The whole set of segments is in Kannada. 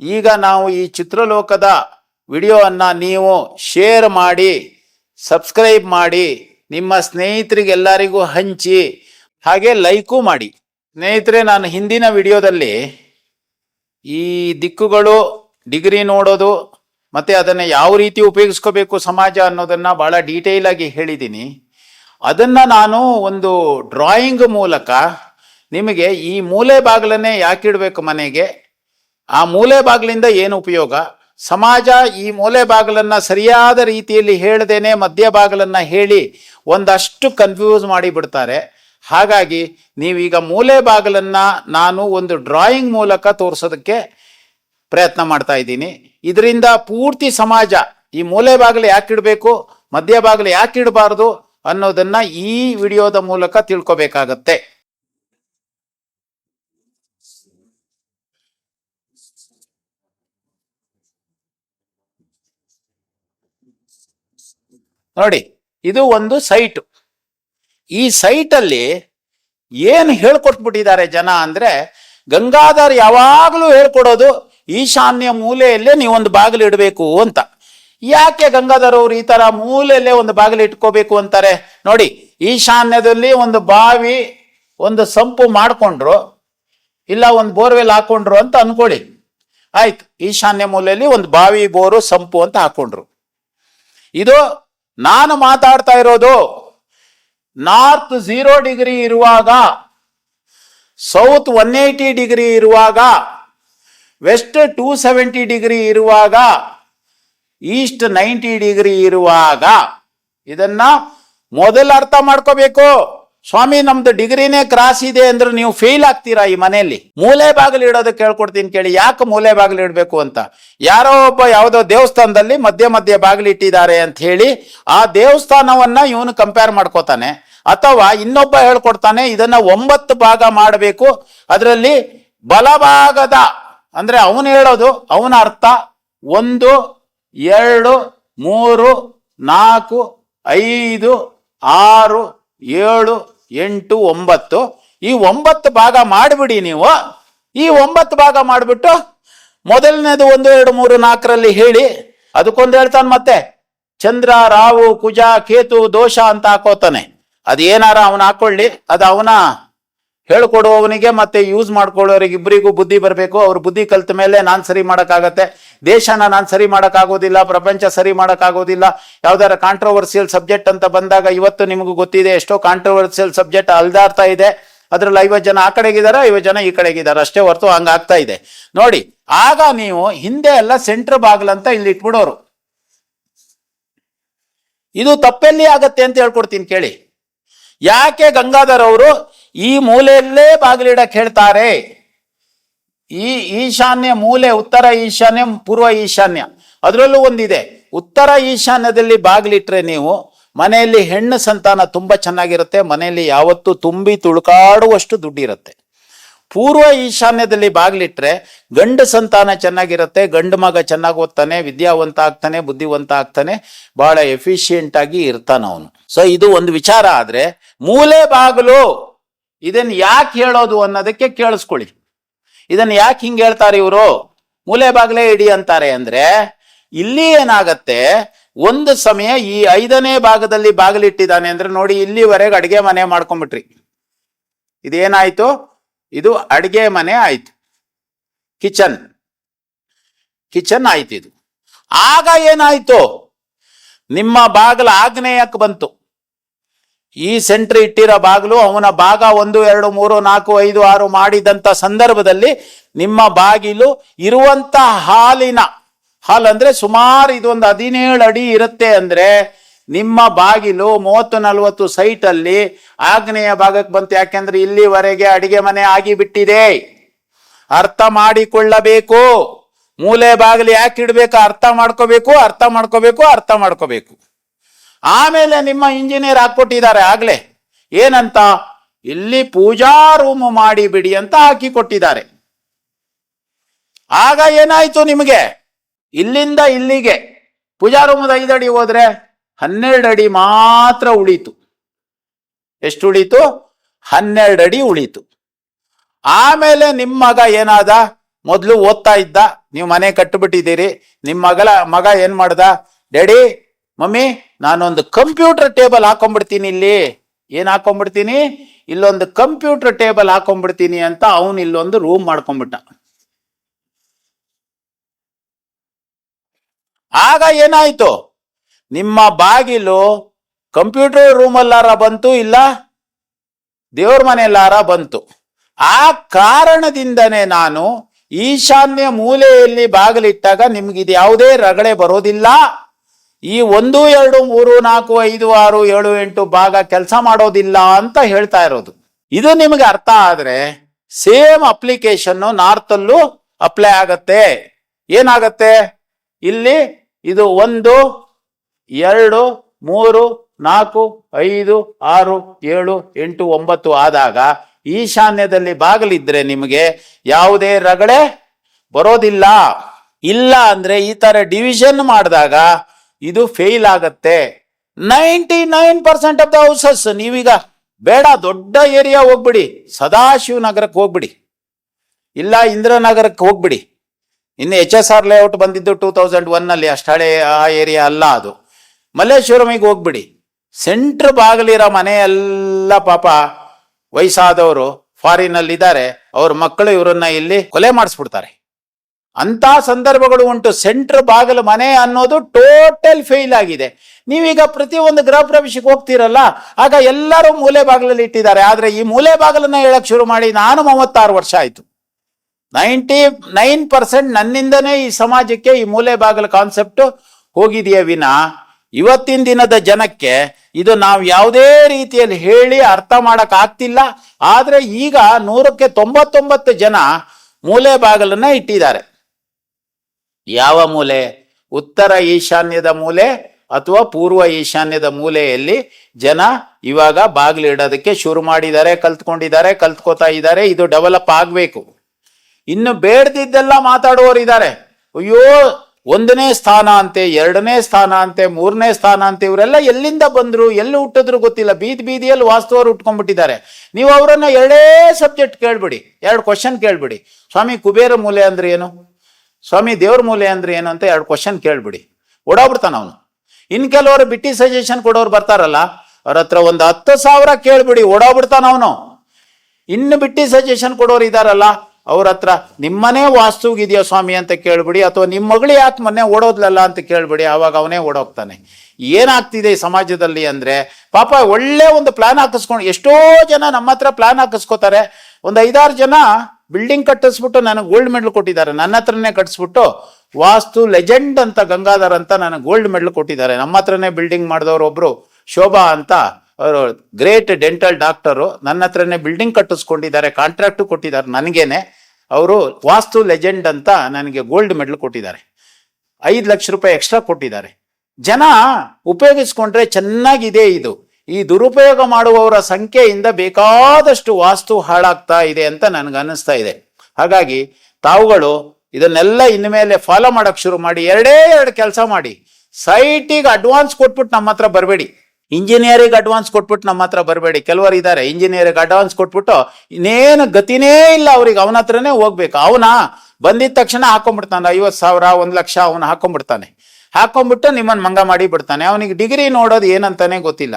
ಈಗ ನಾವು ಈ ಚಿತ್ರಲೋಕದ ವಿಡಿಯೋವನ್ನು ನೀವು ಶೇರ್ ಮಾಡಿ ಸಬ್ಸ್ಕ್ರೈಬ್ ಮಾಡಿ, ನಿಮ್ಮ ಸ್ನೇಹಿತರಿಗೆಲ್ಲರಿಗೂ ಹಂಚಿ, ಹಾಗೆ ಲೈಕು ಮಾಡಿ. ಸ್ನೇಹಿತರೆ, ನಾನು ಹಿಂದಿನ ವಿಡಿಯೋದಲ್ಲಿ ಈ ದಿಕ್ಕುಗಳು ಡಿಗ್ರಿ ನೋಡೋದು ಮತ್ತು ಅದನ್ನು ಯಾವ ರೀತಿ ಉಪಯೋಗಿಸ್ಕೋಬೇಕು ಸಮಾಜ ಅನ್ನೋದನ್ನು ಭಾಳ ಡೀಟೇಲ್ ಆಗಿ ಹೇಳಿದ್ದೀನಿ ಅದನ್ನು ನಾನು ಒಂದು ಡ್ರಾಯಿಂಗ್ ಮೂಲಕ ನಿಮಗೆ ಈ ಮೂಲೆ ಬಾಗಿಲನ್ನೇ ಯಾಕಿಡಬೇಕು ಮನೆಗೆ? ಆ ಮೂಲೆ ಬಾಗಿಲಿಂದ ಏನು ಉಪಯೋಗ? ಸಮಾಜ ಈ ಮೂಲೆ ಬಾಗಿಲನ್ನು ಸರಿಯಾದ ರೀತಿಯಲ್ಲಿ ಹೇಳದೇನೆ ಮಧ್ಯ ಬಾಗಿಲನ್ನು ಹೇಳಿ ಒಂದಷ್ಟು ಕನ್ಫ್ಯೂಸ್ ಮಾಡಿ ಬಿಡ್ತಾರೆ ಹಾಗಾಗಿ ನೀವೀಗ ಮೂಲೆ ಬಾಗಿಲನ್ನು ನಾನು ಒಂದು ಡ್ರಾಯಿಂಗ್ ಮೂಲಕ ತೋರಿಸೋದಕ್ಕೆ ಪ್ರಯತ್ನ ಮಾಡ್ತಾ ಇದ್ದೀನಿ. ಇದರಿಂದ ಪೂರ್ತಿ ಸಮಾಜ ಈ ಮೂಲೆ ಬಾಗಿಲು ಯಾಕಿಡಬೇಕು ಮಧ್ಯ ಬಾಗಿಲು ಯಾಕಿಡಬಾರ್ದು ಅನ್ನೋದನ್ನ ಈ ವಿಡಿಯೋದ ಮೂಲಕ ತಿಳ್ಕೊಬೇಕಾಗತ್ತೆ. ನೋಡಿ, ಇದು ಒಂದು ಸೈಟ್ ಈ ಸೈಟಲ್ಲಿ ಏನು ಹೇಳ್ಕೊಟ್ಬಿಟ್ಟಿದ್ದಾರೆ ಜನ ಅಂದ್ರೆ, ಗಂಗಾಧರ್ ಯಾವಾಗಲೂ ಹೇಳ್ಕೊಡೋದು, ಈಶಾನ್ಯ ಮೂಲೆಯಲ್ಲೇ ನೀವೊಂದು ಬಾಗಿಲು ಇಡಬೇಕು ಅಂತ. ಯಾಕೆ ಗಂಗಾಧರ್ ಅವರು ಈ ತರ ಮೂಲೆಯಲ್ಲೇ ಒಂದು ಬಾಗಿಲು ಇಟ್ಕೋಬೇಕು ಅಂತಾರೆ? ನೋಡಿ, ಈಶಾನ್ಯದಲ್ಲಿ ಒಂದು ಬಾವಿ, ಒಂದು ಸಂಪು ಮಾಡಿಕೊಂಡ್ರು, ಇಲ್ಲ ಒಂದು ಬೋರ್ವೆಲ್ ಹಾಕೊಂಡ್ರು ಅಂತ ಅನ್ಕೊಳ್ಳಿ. ಆಯ್ತು, ಈಶಾನ್ಯ ಮೂಲೆಯಲ್ಲಿ ಒಂದು ಬಾವಿ, ಬೋರು, ಸಂಪು ಅಂತ ಹಾಕೊಂಡ್ರು. ಇದು ನಾನು ಮಾತಾಡ್ತಾ ಇರೋದು ನಾರ್ತ್ ಝೀರೋ ಡಿಗ್ರಿ ಇರುವಾಗ, ಸೌತ್ ಒನ್ ಏಯ್ಟಿ ಡಿಗ್ರಿ ಇರುವಾಗ, ವೆಸ್ಟ್ ಟೂ ಸೆವೆಂಟಿ ಡಿಗ್ರಿ ಇರುವಾಗ, ಈಸ್ಟ್ ನೈಂಟಿ ಡಿಗ್ರಿ ಇರುವಾಗ, ಇದನ್ನ ಮೊದಲು ಅರ್ಥ ಮಾಡ್ಕೋಬೇಕು. ಸ್ವಾಮಿ, ನಮ್ದು ಡಿಗ್ರಿನೇ ಕ್ರಾಸ್ ಇದೆ ಅಂದ್ರೆ ನೀವು ಫೇಲ್ ಆಗ್ತೀರಾ ಈ ಮನೆಯಲ್ಲಿ? ಮೂಲೆ ಬಾಗಿಲು ಇಡೋದಕ್ಕೆ ಹೇಳ್ಕೊಡ್ತೀನಿ ಕೇಳಿ, ಯಾಕೆ ಮೂಲೆ ಬಾಗಿಲು ಇಡಬೇಕು ಅಂತ? ಯಾರೋ ಒಬ್ಬ ಯಾವುದೋ ದೇವಸ್ಥಾನದಲ್ಲಿ ಮಧ್ಯ ಮಧ್ಯ ಬಾಗಿಲು ಇಟ್ಟಿದ್ದಾರೆ ಅಂತ ಹೇಳಿ, ಆ ದೇವಸ್ಥಾನವನ್ನ ಇವನು ಕಂಪೇರ್ ಮಾಡ್ಕೋತಾನೆ. ಅಥವಾ ಇನ್ನೊಬ್ಬ ಹೇಳ್ಕೊಡ್ತಾನೆ, ಇದನ್ನ ಒಂಬತ್ತು ಭಾಗ ಮಾಡಬೇಕು. ಅದರಲ್ಲಿ ಬಲಭಾಗದ, ಅಂದ್ರೆ ಅವನು ಹೇಳೋದು, ಅವನ ಅರ್ಥ, ಒಂದು, ಎರಡು, ಮೂರು, ನಾಲ್ಕು, ಐದು, ಆರು ಏಳು, ಎಂಟು, ಒಂಬತ್ತು. ಈ ಒಂಬತ್ತು ಭಾಗ ಮಾಡಿಬಿಡಿ ನೀವು. ಈ ಒಂಬತ್ತು ಭಾಗ ಮಾಡಿಬಿಟ್ಟು ಮೊದಲನೇದು ಒಂದು, ಎರಡು, ಮೂರು, ನಾಲ್ಕರಲ್ಲಿ ಹೇಳಿ. ಅದಕ್ಕೊಂದು ಹೇಳ್ತಾನೆ ಮತ್ತೆ. ಚಂದ್ರ ರಾವು ಕುಜ, ಕೇತು, ದೋಷ ಅಂತ ಹಾಕೋತಾನೆ. ಅದೇನಾರ ಅವನು ಹಾಕೊಳ್ಳಿ. ಅದು ಅವನ ಹೇಳ್ಕೊಡುವವನಿಗೆ ಮತ್ತೆ ಯೂಸ್ ಮಾಡ್ಕೊಳ್ಳೋರಿಗೆ ಇಬ್ಬರಿಗೂ ಬುದ್ಧಿ ಬರಬೇಕು. ಅವ್ರ ಬುದ್ಧಿ ಕಲ್ತ ಮೇಲೆ ನಾನು ಸರಿ ಮಾಡೋಕ್ಕಾಗತ್ತೆ. ದೇಶನ ನಾನು ಸರಿ ಮಾಡೋಕ್ಕಾಗೋದಿಲ್ಲ, ಪ್ರಪಂಚ ಸರಿ ಮಾಡೋಕ್ಕಾಗೋದಿಲ್ಲ. ಯಾವ್ದಾರ ಕಾಂಟ್ರವರ್ಸಿಯಲ್ ಸಬ್ಜೆಕ್ಟ್ ಅಂತ ಬಂದಾಗ ಇವತ್ತು ನಿಮಗೂ ಗೊತ್ತಿದೆ, ಎಷ್ಟೋ ಕಾಂಟ್ರವರ್ಸಿಯಲ್ ಸಬ್ಜೆಕ್ಟ್ ಅಲ್ದಾಡ್ತಾ ಇದೆ. ಅದ್ರಲ್ಲಿ ಐವತ್ತು ಜನ ಆ ಕಡೆಗಿದ್ದಾರೆ ಐವತ್ತು ಜನ ಈ ಕಡೆಗಿದ್ದಾರೆ ಅಷ್ಟೇ ಹೊರತು ಹಂಗಾಗ್ತಾ ಇದೆ. ನೋಡಿ, ಆಗ ನೀವು ಹಿಂದೆ ಎಲ್ಲ ಸೆಂಟ್ರ್ ಅಂತ ಇಲ್ಲಿ ಇಟ್ಬಿಡೋರು. ಇದು ತಪ್ಪೆಲ್ಲಿ ಆಗತ್ತೆ ಅಂತ ಹೇಳ್ಕೊಡ್ತೀನಿ ಕೇಳಿ. ಯಾಕೆ ಗಂಗಾಧರ್ ಅವರು ಈ ಮೂಲೆಯಲ್ಲೇ ಬಾಗಿಲಿಡಕ್ಕೆ ಹೇಳ್ತಾರೆ. ಈ ಈಶಾನ್ಯ ಮೂಲೆ ಉತ್ತರ ಈಶಾನ್ಯ, ಪೂರ್ವ ಈಶಾನ್ಯ, ಅದರಲ್ಲೂ ಒಂದಿದೆ. ಉತ್ತರ ಈಶಾನ್ಯದಲ್ಲಿ ಬಾಗಿಲಿಟ್ರೆ ನೀವು ಮನೆಯಲ್ಲಿ ಹೆಣ್ಣು ಸಂತಾನ ತುಂಬಾ ಚೆನ್ನಾಗಿರುತ್ತೆ, ಮನೆಯಲ್ಲಿ ಯಾವತ್ತೂ ತುಂಬಿ ತುಳುಕಾಡುವಷ್ಟು ದುಡ್ಡಿರುತ್ತೆ. ಪೂರ್ವ ಈಶಾನ್ಯದಲ್ಲಿ ಬಾಗಿಲಿಟ್ರೆ ಗಂಡು ಸಂತಾನ ಚೆನ್ನಾಗಿರುತ್ತೆ, ಗಂಡು ಮಗ ಚೆನ್ನಾಗಿ ಓದ್ತಾನೆ ವಿದ್ಯಾವಂತ ಆಗ್ತಾನೆ, ಬುದ್ಧಿವಂತ ಆಗ್ತಾನೆ, ಬಹಳ ಎಫಿಷಿಯೆಂಟ್ ಆಗಿ ಇರ್ತಾನ ಅವನು ಸೊ ಇದು ಒಂದು ವಿಚಾರ ಆದ್ರೆ ಮೂಲೆ ಬಾಗಿಲು ಇದನ್ನ ಯಾಕೆ ಹೇಳೋದು ಅನ್ನೋದಕ್ಕೆ ಕೇಳಿಸ್ಕೊಳ್ಳಿ. ಇದನ್ನ ಯಾಕೆ ಹಿಂಗೆ ಹೇಳ್ತಾರೆ ಇವರು? ಮೂಲೆ ಬಾಗ್ಲೇ ಇಡಿ ಅಂತಾರೆ ಅಂದ್ರೆ, ಇಲ್ಲಿ ಏನಾಗತ್ತೆ, ಒಂದು ಸಮಯ ಈ ಐದನೇ ಭಾಗದಲ್ಲಿ ಬಾಗಿಲಿಟ್ಟಿದ್ದಾನೆ ಅಂದ್ರೆ ನೋಡಿ ಇಲ್ಲಿವರೆಗೆ ಅಡಿಗೆ ಮನೆ ಮಾಡ್ಕೊಂಡ್ಬಿಟ್ರಿ ಇದೇನಾಯ್ತು? ಇದು ಅಡಿಗೆ ಮನೆ ಆಯ್ತು. ಕಿಚನ್. ಕಿಚನ್ ಆಯ್ತು ಇದು ಆಗ ಏನಾಯ್ತು? ನಿಮ್ಮ ಬಾಗಿಲು ಆಗ್ನೇಯಕ್ಕೆ ಬಂತು. ಈ ಸೆಂಟ್ರ್ ಇಟ್ಟಿರೋ ಬಾಗಿಲು ಅವನ ಭಾಗ ಒಂದು, ಎರಡು, ಮೂರು, ನಾಲ್ಕು, ಐದು, ಆರು ಮಾಡಿದಂತ ಸಂದರ್ಭದಲ್ಲಿ ನಿಮ್ಮ ಬಾಗಿಲು ಇರುವಂತ ಹಾಲಿನ, ಹಾಲ್ ಸುಮಾರು ಇದೊಂದು ಹದಿನೇಳು ಅಡಿ ಇರುತ್ತೆ ಅಂದ್ರೆ ನಿಮ್ಮ ಬಾಗಿಲು ಮೂವತ್ತು ನಲವತ್ತು ಸೈಟ್ ಅಲ್ಲಿ ಆಗ್ನೇಯ ಭಾಗಕ್ಕೆ ಬಂತು. ಯಾಕೆಂದ್ರೆ ಇಲ್ಲಿವರೆಗೆ ಅಡಿಗೆ ಮನೆ ಆಗಿ ಬಿಟ್ಟಿದೆ ಅರ್ಥ ಮಾಡಿಕೊಳ್ಳಬೇಕು. ಮೂಲೆ ಬಾಗಿಲು ಯಾಕೆ ಇಡಬೇಕು? ಅರ್ಥ ಮಾಡ್ಕೋಬೇಕು ಅರ್ಥ ಮಾಡ್ಕೋಬೇಕು ಅರ್ಥ ಮಾಡ್ಕೋಬೇಕು. ಆಮೇಲೆ ನಿಮ್ಮ ಇಂಜಿನಿಯರ್ ಹಾಕ್ಕೊಟ್ಟಿದ್ದಾರೆ ಆಗ್ಲೇ. ಏನಂತ? ಇಲ್ಲಿ ಪೂಜಾ ರೂಮ್ ಮಾಡಿ ಬಿಡಿ ಅಂತ ಹಾಕಿ ಕೊಟ್ಟಿದ್ದಾರೆ ಆಗ ಏನಾಯ್ತು ನಿಮಗೆ? ಇಲ್ಲಿಂದ ಇಲ್ಲಿಗೆ. ಪೂಜಾ ರೂಮದ ಐದು ಅಡಿ ಹೋದ್ರೆ ಹನ್ನೆರಡು ಅಡಿ ಮಾತ್ರ ಉಳಿತು. ಎಷ್ಟು ಉಳಿತು? ಹನ್ನೆರಡು ಅಡಿ ಉಳಿತು. ಆಮೇಲೆ ನಿಮ್ಮ ಮಗ ಏನಾದ? ಮೊದಲು ಓದ್ತಾ ಇದ್ದ. ನೀವು ಮನೆ ಕಟ್ಟಿಬಿಟ್ಟಿದ್ದೀರಿ ನಿಮ್ಮ ಮಗಳ, ಮಗ ಏನ್ ಮಾಡ್ದ? ಡ್ಯಾಡಿ ಮಮ್ಮಿ, ನಾನೊಂದು ಕಂಪ್ಯೂಟರ್ ಟೇಬಲ್ ಹಾಕೊಂಡ್ಬಿಡ್ತೀನಿ ಇಲ್ಲಿ. ಏನ್ ಹಾಕೊಂಡ್ಬಿಡ್ತೀನಿ? ಇಲ್ಲೊಂದು ಕಂಪ್ಯೂಟರ್ ಟೇಬಲ್ ಹಾಕೊಂಡ್ಬಿಡ್ತೀನಿ ಅಂತ ಅವನು ಇಲ್ಲೊಂದು ರೂಮ್ ಮಾಡ್ಕೊಂಡ್ಬಿಟ್ಟ. ಆಗ ಏನಾಯ್ತು? ನಿಮ್ಮ ಬಾಗಿಲು ಕಂಪ್ಯೂಟರ್ ರೂಮಲ್ಲಾರ ಬಂತು ಇಲ್ಲ? ದೇವ್ರ ಮನೆಯಲ್ಲಾರ ಬಂತು. ಆ ಕಾರಣದಿಂದನೇ ನಾನು ಈಶಾನ್ಯ ಮೂಲೆಯಲ್ಲಿ ಬಾಗಿಲಿಟ್ಟಾಗ ನಿಮ್ಗೆ ಇದು ಯಾವುದೇ ರಗಳೆ ಬರೋದಿಲ್ಲ? ಈ ಒಂದು, ಎರಡು, ಮೂರು, ನಾಲ್ಕು, ಐದು, ಆರು, ಏಳು, ಎಂಟು ಭಾಗ ಕೆಲಸ ಮಾಡೋದಿಲ್ಲ ಅಂತ ಹೇಳ್ತಾ ಇರೋದು. ಇದು ನಿಮಗೆ ಅರ್ಥ ಆದ್ರೆ ಸೇಮ್ ಅಪ್ಲಿಕೇಶನ್ ನಾರ್ತಲ್ಲೂ ಅಪ್ಲೈ ಆಗತ್ತೆ. ಏನಾಗತ್ತೆ? ಇಲ್ಲಿ ಇದು ಒಂದು, ಎರಡು, ಮೂರು, ನಾಲ್ಕು, ಐದು, ಆರು, ಏಳು, ಎಂಟು, ಒಂಬತ್ತು ಆದಾಗ ಈಶಾನ್ಯದಲ್ಲಿ ಬಾಗಿಲಿದ್ರೆ ನಿಮಗೆ ಯಾವುದೇ ರಗಳೆ ಬರೋದಿಲ್ಲ. ಇಲ್ಲ ಅಂದ್ರೆ ಈ ತರ ಡಿವಿಷನ್ ಮಾಡಿದಾಗ ಇದು ಫೇಲ್ ಆಗತ್ತೆ. Ninety nine percent of the houses ನೀವೀಗ ಬೇಡ, ದೊಡ್ಡ ಏರಿಯಾ ಹೋಗ್ಬಿಡಿ. ಸದಾಶಿವನಗರಕ್ಕೆ ಹೋಗ್ಬಿಡಿ. ಇಲ್ಲ, ಇಂದ್ರನಗರಕ್ಕೆ ಹೋಗ್ಬಿಡಿ. ಇನ್ನು ಎಚ್ ಎಸ್ ಆರ್ ಲೇಔಟ್ ಬಂದಿದ್ದು ಟೂ ತೌಸಂಡ್ ಒನ್ ಅಲ್ಲಿ ಅಷ್ಟು ಆ ಏರಿಯಾ ಅಲ್ಲ ಅದು. ಮಲ್ಲೇಶ್ವರಮಿಗೆ ಹೋಗ್ಬಿಡಿ. ಸೆಂಟ್ರ್ ಬಾಗಿಲಿರೋ ಮನೆ ಎಲ್ಲ ಪಾಪ ವಯಸ್ಸಾದವರು ಫಾರಿನ್ ಅಲ್ಲಿ ಇದ್ದಾರೆ ಅವ್ರ ಮಕ್ಕಳು ಇವರನ್ನ ಇಲ್ಲಿ ಕೊಲೆ ಮಾಡಿಸ್ಬಿಡ್ತಾರೆ. ಅಂತ ಸಂದರ್ಭಗಳು ಉಂಟು. ಸೆಂಟ್ರ್ ಬಾಗಿಲು ಮನೆ ಅನ್ನೋದು ಟೋಟಲ್ ಫೇಲ್ ಆಗಿದೆ. ನೀವೀಗ ಪ್ರತಿಯೊಂದು ಗೃಹ ಪ್ರವೇಶಕ್ಕೆ ಹೋಗ್ತೀರಲ್ಲ, ಆಗ ಎಲ್ಲರೂ ಮೂಲೆ ಬಾಗಿಲಲ್ಲಿ ಇಟ್ಟಿದ್ದಾರೆ. ಆದ್ರೆ ಈ ಮೂಲೆ ಬಾಗಿಲನ್ನ ಹೇಳಕ್ ಶುರು ಮಾಡಿ ನಾನು ಮೂವತ್ತಾರು ವರ್ಷ ಆಯ್ತು. ನೈಂಟಿ ನೈನ್ ಪರ್ಸೆಂಟ್ ನನ್ನಿಂದನೇ ಈ ಸಮಾಜಕ್ಕೆ ಈ ಮೂಲೆ ಬಾಗಿಲು ಕಾನ್ಸೆಪ್ಟ್ ಹೋಗಿದೆಯೇ ವಿನ? ಇವತ್ತಿನ ದಿನದ ಜನಕ್ಕೆ ಇದು ನಾವು ಯಾವುದೇ ರೀತಿಯಲ್ಲಿ ಹೇಳಿ ಅರ್ಥ ಮಾಡಕ್ ಆಗ್ತಿಲ್ಲ. ಆದ್ರೆ ಈಗ ನೂರಕ್ಕೆ ತೊಂಬತ್ತೊಂಬತ್ತು ಜನ ಮೂಲೆ ಬಾಗಿಲನ್ನ ಇಟ್ಟಿದ್ದಾರೆ. ಯಾವ ಮೂಲೆ? ಉತ್ತರ ಈಶಾನ್ಯದ ಮೂಲೆ ಅಥವಾ ಪೂರ್ವ ಈಶಾನ್ಯದ ಮೂಲೆಯಲ್ಲಿ ಜನ ಇವಾಗ ಬಾಗಿಲು ಇಡೋದಕ್ಕೆ ಶುರು ಮಾಡಿದ್ದಾರೆ, ಕಲ್ತ್ಕೊಂಡಿದ್ದಾರೆ, ಕಲ್ತ್ಕೋತಾ ಇದ್ದಾರೆ, ಇದು ಡೆವಲಪ್ ಆಗಬೇಕು. ಇನ್ನು ಬೇಡದಿದ್ದೆಲ್ಲ ಮಾತಾಡುವವರಿದ್ದಾರೆ ಅಯ್ಯೋ, ಒಂದನೇ ಸ್ಥಾನ ಅಂತೆ, ಎರಡನೇ ಸ್ಥಾನ ಅಂತೆ, ಮೂರನೇ ಸ್ಥಾನ ಅಂತೆ, ಇವರೆಲ್ಲ ಎಲ್ಲಿಂದ ಬಂದ್ರು, ಎಲ್ಲಿ ಹುಟ್ಟಿದ್ರು ಗೊತ್ತಿಲ್ಲ. ಬೀದಿ ಬೀದಿಯಲ್ಲಿ ವಾಸ್ತವರು ಉಟ್ಕೊಂಡ್ಬಿಟ್ಟಿದ್ದಾರೆ ನೀವು ಅವರನ್ನ ಎರಡೇ ಸಬ್ಜೆಕ್ಟ್ ಕೇಳ್ಬಿಡಿ, ಎರಡು ಕ್ವಶನ್ ಕೇಳ್ಬಿಡಿ. ಸ್ವಾಮಿ, ಕುಬೇರ ಮೂಲೆ ಅಂದ್ರೆ ಏನು? ಸ್ವಾಮಿ, ದೇವ್ರ ಮೂಲೆ ಅಂದ್ರೆ ಏನು ಅಂತ ಎರಡು ಕ್ವಶನ್ ಕೇಳ್ಬಿಡಿ. ಓಡಾಬಿಡ್ತಾನ ಅವನು. ಇನ್ ಕೆಲವರು ಬಿಟ್ಟಿ ಸಜೆಷನ್ ಕೊಡೋರು ಬರ್ತಾರಲ್ಲ, ಅವ್ರ ಹತ್ರ ಒಂದು ಹತ್ತು ಸಾವಿರ ಕೇಳ್ಬಿಡಿ ಓಡಾಬಿಡ್ತಾನ ಅವನು. ಇನ್ನು ಬಿಟ್ಟಿ ಸಜೆಷನ್ ಕೊಡೋರು ಇದಾರಲ್ಲ, ಅವ್ರ ಹತ್ರ, ನಿಮ್ಮನೇ ವಾಸ್ತುಗಿದೆಯಾ ಸ್ವಾಮಿ? ಅಂತ ಕೇಳ್ಬಿಡಿ, ಅಥವಾ ನಿಮ್ಮ ಮಗಳು ಯಾಕೆ ಮೊನ್ನೆ ಓಡೋದ್ಲಲ್ಲ? ಅಂತ ಕೇಳ್ಬಿಡಿ, ಆವಾಗ ಅವನೇ ಓಡೋಗ್ತಾನೆ. ಏನಾಗ್ತಿದೆ ಈ ಸಮಾಜದಲ್ಲಿ ಅಂದ್ರೆ, ಪಾಪ ಒಳ್ಳೆ ಒಂದು ಪ್ಲಾನ್ ಹಾಕಿಸ್ಕೊಂಡು, ಎಷ್ಟೋ ಜನ ನಮ್ಮ ಹತ್ರ ಪ್ಲಾನ್ ಹಾಕಿಸ್ಕೋತಾರೆ. ಒಂದು ಐದಾರು ಜನ ಬಿಲ್ಡಿಂಗ್ ಕಟ್ಟಿಸ್ಬಿಟ್ಟು ನನಗೆ ಗೋಲ್ಡ್ ಮೆಡಲ್ ಕೊಟ್ಟಿದ್ದಾರೆ. ನನ್ನ ಹತ್ರನೇ ಕಟ್ಟಿಸ್ಬಿಟ್ಟು ವಾಸ್ತು ಲೆಜೆಂಡ್ ಅಂತ ಗಂಗಾಧರ್ ಅಂತ ನನಗೆ ಗೋಲ್ಡ್ ಮೆಡಲ್ ಕೊಟ್ಟಿದ್ದಾರೆ. ನಮ್ಮ ಹತ್ರನೇ ಬಿಲ್ಡಿಂಗ್ ಮಾಡಿದವರು ಒಬ್ರು ಶೋಭಾ ಅಂತ ಅವರು ಗ್ರೇಟ್ ಡೆಂಟಲ್ ಡಾಕ್ಟರು ನನ್ನ ಹತ್ರನೇ ಬಿಲ್ಡಿಂಗ್ ಕಟ್ಟಿಸ್ಕೊಂಡಿದ್ದಾರೆ. ಕಾಂಟ್ರಾಕ್ಟ್ ಕೊಟ್ಟಿದ್ದಾರೆ ನನಗೇನೆ. ಅವರು ವಾಸ್ತು ಲೆಜೆಂಡ್ ಅಂತ ನನಗೆ ಗೋಲ್ಡ್ ಮೆಡಲ್ ಕೊಟ್ಟಿದ್ದಾರೆ. ಐದು ಲಕ್ಷ ರೂಪಾಯಿ ಎಕ್ಸ್ಟ್ರಾ ಕೊಟ್ಟಿದ್ದಾರೆ. ಜನ ಉಪಯೋಗಿಸ್ಕೊಂಡ್ರೆ ಚೆನ್ನಾಗಿದೆ ಇದು. ಈ ದುರುಪಯೋಗ ಮಾಡುವವರ ಸಂಖ್ಯೆಯಿಂದ ಬೇಕಾದಷ್ಟು ವಾಸ್ತು ಹಾಳಾಗ್ತಾ ಇದೆ ಅಂತ ನನಗನ್ನಿಸ್ತಾ ಇದೆ. ಹಾಗಾಗಿ ತಾವುಗಳು ಇದನ್ನೆಲ್ಲ ಇನ್ಮೇಲೆ ಫಾಲೋ ಮಾಡಕ್ ಶುರು ಮಾಡಿ, ಎರಡೇ ಎರಡು ಕೆಲಸ ಮಾಡಿ. ಸೈಟಿಗೆ ಅಡ್ವಾನ್ಸ್ ಕೊಟ್ಬಿಟ್ಟು ನಮ್ಮ ಹತ್ರ ಬರಬೇಡಿ. ಇಂಜಿನಿಯರಿಂಗ್ ಅಡ್ವಾನ್ಸ್ ಕೊಟ್ಬಿಟ್ಟು ನಮ್ಮ ಹತ್ರ ಬರಬೇಡಿ. ಕೆಲವರು ಇದ್ದಾರೆ ಇಂಜಿನಿಯರಿಗೆ ಅಡ್ವಾನ್ಸ್ ಕೊಟ್ಬಿಟ್ಟು ಇನ್ನೇನು ಗತಿನೇ ಇಲ್ಲ ಅವ್ರಿಗೆ, ಅವನ ಹತ್ರನೇ ಹೋಗ್ಬೇಕು. ಅವನ ಬಂದಿದ ತಕ್ಷಣ ಹಾಕೊಂಡ್ಬಿಡ್ತಾನೆ, ಐವತ್ತು ಸಾವಿರ, ಒಂದು ಲಕ್ಷ, ಅವನು ಹಾಕೊಂಡ್ಬಿಡ್ತಾನೆ. ಹಾಕೊಂಡ್ಬಿಟ್ಟು ನಿಮ್ಮನ್ನು ಮಂಗ ಮಾಡಿ ಬಿಡ್ತಾನೆ. ಅವನಿಗೆ ಡಿಗ್ರಿ ನೋಡೋದು ಏನಂತಾನೆ ಗೊತ್ತಿಲ್ಲ.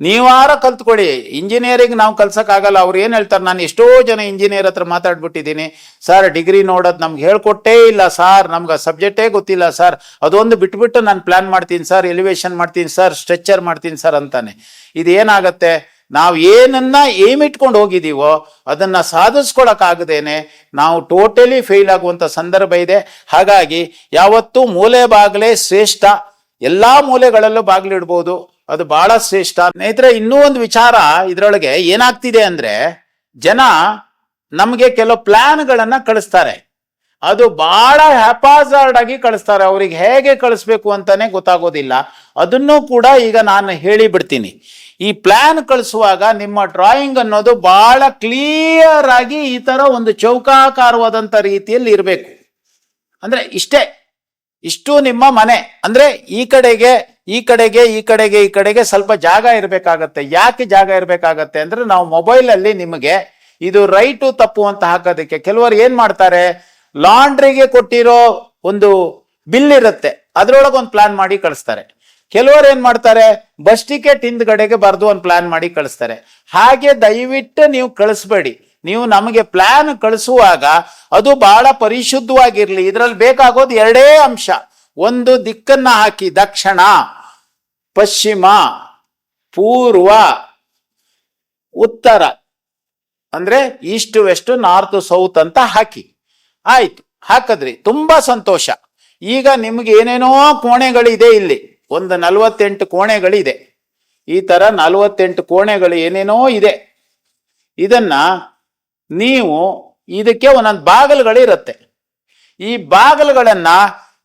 ನೀವಾರ ಕಲ್ತ್ಕೊಳ್ಳಿ ಇಂಜಿನಿಯರಿಂಗ್ ನಾವು ಕಲ್ಸಕ್ಕಾಗಲ್ಲ ಅವ್ರು ಏನು ಹೇಳ್ತಾರೆ? ನಾನು ಎಷ್ಟೋ ಜನ ಇಂಜಿನಿಯರ್ ಹತ್ರ ಮಾತಾಡ್ಬಿಟ್ಟಿದ್ದೀನಿ. ಸರ್ ಡಿಗ್ರಿ ನೋಡೋದು ನಮ್ಗೆ ಹೇಳ್ಕೊಟ್ಟೇ ಇಲ್ಲ ಸರ್ ನಮ್ಗೆ ಸಬ್ಜೆಕ್ಟೇ ಗೊತ್ತಿಲ್ಲ ಸರ್ ಅದೊಂದು ಬಿಟ್ಬಿಟ್ಟು ನಾನು ಪ್ಲಾನ್ ಮಾಡ್ತೀನಿ ಸರ್ ಎಲಿವೇಶನ್ ಮಾಡ್ತೀನಿ ಸರ್ ಸ್ಟ್ರೆಚರ್ ಮಾಡ್ತೀನಿ ಸರ್ ಅಂತಾನೆ. ಇದು ಏನಾಗತ್ತೆ ನಾವು ಏನನ್ನ ಏಮಿಟ್ಕೊಂಡು ಹೋಗಿದ್ದೀವೋ ಅದನ್ನ ಸಾಧಿಸ್ಕೊಳಕ್ಕಾಗದೇನೆ ನಾವು ಟೋಟಲಿ ಫೇಲ್ ಆಗುವಂತ ಸಂದರ್ಭ ಇದೆ. ಹಾಗಾಗಿ ಯಾವತ್ತೂ ಮೂಲೆ ಬಾಗಿಲೇ ಶ್ರೇಷ್ಠ. ಎಲ್ಲಾ ಮೂಲೆಗಳಲ್ಲೂ ಬಾಗಿಲಿಡ್ಬೋದು. ಅದು ಬಹಳ ಶ್ರೇಷ್ಠ. ಸ್ನೇಹಿತರೆ, ಇನ್ನೂ ಒಂದು ವಿಚಾರ ಇದರೊಳಗೆ ಏನಾಗ್ತಿದೆ ಅಂದ್ರೆ, ಜನ ನಮಗೆ ಕೆಲವು ಪ್ಲಾನ್ಗಳನ್ನ ಕಳಿಸ್ತಾರೆ. ಅದು ಬಹಳ ಹ್ಯಾಪಾಜಾರ್ಡ್ ಆಗಿ ಕಳಿಸ್ತಾರೆ. ಅವ್ರಿಗೆ ಹೇಗೆ ಕಳಿಸ್ಬೇಕು ಅಂತಾನೆ ಗೊತ್ತಾಗೋದಿಲ್ಲ. ಅದನ್ನು ಕೂಡ ಈಗ ನಾನು ಹೇಳಿ ಬಿಡ್ತೀನಿ ಈ ಪ್ಲಾನ್ ಕಳಿಸುವಾಗ ನಿಮ್ಮ ಡ್ರಾಯಿಂಗ್ ಅನ್ನೋದು ಬಹಳ ಕ್ಲಿಯರ್ ಆಗಿ ಈ ತರ ಒಂದು ಚೌಕಾಕಾರವಾದಂತ ರೀತಿಯಲ್ಲಿ ಇರಬೇಕು. ಅಂದ್ರೆ ಇಷ್ಟೇ. ಇಷ್ಟು ನಿಮ್ಮ ಮನೆ. ಅಂದ್ರೆ ಈ ಕಡೆಗೆ ಈ ಕಡೆಗೆ ಈ ಕಡೆಗೆ ಈ ಕಡೆಗೆ ಸ್ವಲ್ಪ ಜಾಗ ಇರಬೇಕಾಗತ್ತೆ. ಯಾಕೆ ಜಾಗ ಇರಬೇಕಾಗತ್ತೆ ಅಂದ್ರೆ ನಾವು ಮೊಬೈಲ್ ಅಲ್ಲಿ ನಿಮಗೆ ಇದು ರೈಟು ತಪ್ಪು ಅಂತ ಹಾಕೋದಕ್ಕೆ ಕೆಲವರು ಏನ್ ಮಾಡ್ತಾರೆ? ಲಾಂಡ್ರಿಗೆ ಕೊಟ್ಟಿರೋ ಒಂದು ಬಿಲ್ ಇರುತ್ತೆ. ಅದ್ರೊಳಗೆ ಒಂದು ಪ್ಲಾನ್ ಮಾಡಿ ಕಳಿಸ್ತಾರೆ. ಕೆಲವರು ಏನ್ ಮಾಡ್ತಾರೆ? ಬಸ್ ಟಿಕೆಟ್ ಹಿಂದ್ಗಡೆಗೆ ಬರೆದು ಒಂದು ಪ್ಲಾನ್ ಮಾಡಿ ಕಳಿಸ್ತಾರೆ. ಹಾಗೆ ದಯವಿಟ್ಟು ನೀವು ಕಳಿಸ್ಬೇಡಿ. ನೀವು ನಮಗೆ ಪ್ಲಾನ್ ಕಳಿಸುವಾಗ ಅದು ಬಹಳ ಪರಿಶುದ್ಧವಾಗಿರ್ಲಿ. ಇದರಲ್ಲಿ ಬೇಕಾಗೋದು ಎರಡೇ ಅಂಶ. ಒಂದು ದಿಕ್ಕನ್ನ ಹಾಕಿ ದಕ್ಷಿಣ, ಪಶ್ಚಿಮ, ಪೂರ್ವ, ಉತ್ತರ, ಅಂದ್ರೆ ಈಸ್ಟ್, ವೆಸ್ಟ್, ನಾರ್ತ್, ಸೌತ್ ಅಂತ ಹಾಕಿ. ಆಯ್ತು, ಹಾಕದ್ರಿ, ತುಂಬಾ ಸಂತೋಷ. ಈಗ ನಿಮ್ಗೆ ಏನೇನೋ ಕೋಣೆಗಳಿದೆ ಇಲ್ಲಿ, ಒಂದು ನಲ್ವತ್ತೆಂಟು ಕೋಣೆಗಳಿದೆ. ಈ ತರ ನಲ್ವತ್ತೆಂಟು ಕೋಣೆಗಳು ಏನೇನೋ ಇದೆ. ಇದನ್ನ ನೀವು, ಇದಕ್ಕೆ ಒಂದೊಂದು ಬಾಗಿಲುಗಳಿರುತ್ತೆ. ಈ ಬಾಗಿಲುಗಳನ್ನ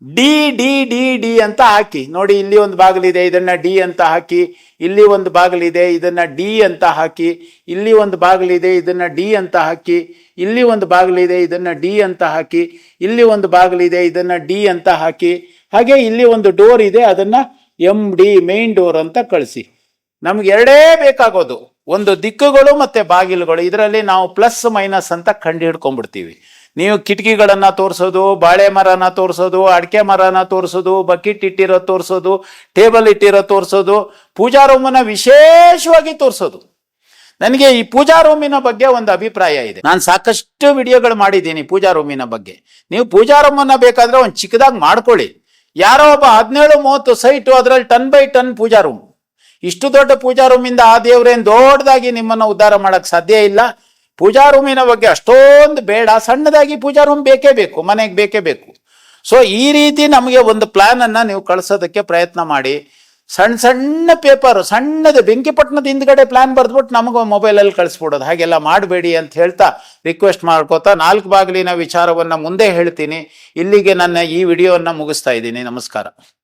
ಡಿ ಡಿ ಡಿ ಡಿ ಅಂತ ಹಾಕಿ. ನೋಡಿ, ಇಲ್ಲಿ ಒಂದು ಬಾಗಿಲಿದೆ, ಇದನ್ನ ಡಿ ಅಂತ ಹಾಕಿ. ಇಲ್ಲಿ ಒಂದು ಬಾಗಿಲಿದೆ, ಇದನ್ನ ಡಿ ಅಂತ ಹಾಕಿ. ಇಲ್ಲಿ ಒಂದು ಬಾಗಿಲಿದೆ, ಇದನ್ನ ಡಿ ಅಂತ ಹಾಕಿ. ಇಲ್ಲಿ ಒಂದು ಬಾಗಿಲಿದೆ, ಇದನ್ನ ಡಿ ಅಂತ ಹಾಕಿ. ಇಲ್ಲಿ ಒಂದು ಬಾಗಿಲಿದೆ, ಇದನ್ನ ಡಿ ಅಂತ ಹಾಕಿ. ಹಾಗೆ ಇಲ್ಲಿ ಒಂದು ಡೋರ್ ಇದೆ, ಅದನ್ನ ಎಂ ಡಿ ಮೇನ್ ಡೋರ್ ಅಂತ ಕಳಿಸಿ. ನಮ್ಗೆ ಎರಡೇ ಬೇಕಾಗೋದು. ಒಂದು ದಿಕ್ಕುಗಳು ಮತ್ತೆ ಬಾಗಿಲುಗಳು. ಇದರಲ್ಲಿ ನಾವು ಪ್ಲಸ್ ಮೈನಸ್ ಅಂತ ಕಂಡು ಹಿಡ್ಕೊಂಡ್ಬಿಡ್ತೀವಿ. ನೀವು ಕಿಟಕಿಗಳನ್ನ ತೋರಿಸೋದು, ಬಾಳೆ ಮರನ ತೋರಿಸೋದು, ಅಡಿಕೆ ಮರನ ತೋರಿಸೋದು, ಬಕೆಟ್ ಇಟ್ಟಿರೋ ತೋರಿಸೋದು, ಟೇಬಲ್ ಇಟ್ಟಿರೋ ತೋರಿಸೋದು, ಪೂಜಾ ರೂಮನ್ನ ವಿಶೇಷವಾಗಿ ತೋರಿಸೋದು. ನನಗೆ ಈ ಪೂಜಾ ರೂಮಿನ ಬಗ್ಗೆ ಒಂದು ಅಭಿಪ್ರಾಯ ಇದೆ. ನಾನು ಸಾಕಷ್ಟು ವಿಡಿಯೋಗಳು ಮಾಡಿದ್ದೀನಿ ಪೂಜಾ ರೂಮಿನ ಬಗ್ಗೆ. ನೀವು ಪೂಜಾ ರೂಮನ್ನ ಬೇಕಾದ್ರೆ ಒಂದು ಚಿಕ್ಕದಾಗಿ ಮಾಡ್ಕೊಳ್ಳಿ. ಯಾರೋ ಒಬ್ಬ ಹದಿನೇಳು ಮೂವತ್ತು ಸೈಟು ಅದರಲ್ಲಿ ten by ten puja room. ಇಷ್ಟು ದೊಡ್ಡ ಪೂಜಾ ರೂಮಿಂದ ಆ ದೇವ್ರೇನ್ ದೊಡ್ಡದಾಗಿ ನಿಮ್ಮನ್ನ ಉದ್ಧಾರ ಮಾಡಕ್ ಸಾಧ್ಯ ಇಲ್ಲ. ಪೂಜಾ ರೂಮಿನ ಬಗ್ಗೆ ಅಷ್ಟೊಂದು ಬೇಡ. ಸಣ್ಣದಾಗಿ ಪೂಜಾ ರೂಮ್ ಬೇಕೇ ಬೇಕು, ಮನೆಗೆ ಬೇಕೇ ಬೇಕು. ಸೊ ಈ ರೀತಿ ನಮಗೆ ಒಂದು ಪ್ಲಾನ್ ಅನ್ನ ನೀವು ಕಳಿಸೋದಕ್ಕೆ ಪ್ರಯತ್ನ ಮಾಡಿ. ಸಣ್ಣ ಸಣ್ಣ ಪೇಪರ್ ಸಣ್ಣದು ಬೆಂಕಿಪಟ್ಟಣದ ಹಿಂದ್ಗಡೆ ಪ್ಲಾನ್ ಬರೆದ್ಬಿಟ್ಟು ನಮಗೂ ಮೊಬೈಲಲ್ಲಿ ಕಳಿಸ್ಬಿಡೋದು. ಹಾಗೆಲ್ಲ ಮಾಡಬೇಡಿ ಅಂತ ಹೇಳ್ತಾ ರಿಕ್ವೆಸ್ಟ್ ಮಾಡ್ಕೋತಾ ನಾಲ್ಕು ಬಾಗಿಲಿನ ವಿಚಾರವನ್ನ ಮುಂದೆ ಹೇಳ್ತೀನಿ. ಇಲ್ಲಿಗೆ ನನ್ನ ಈ ವಿಡಿಯೋವನ್ನ ಮುಗಿಸ್ತಾ ಇದ್ದೀನಿ. ನಮಸ್ಕಾರ.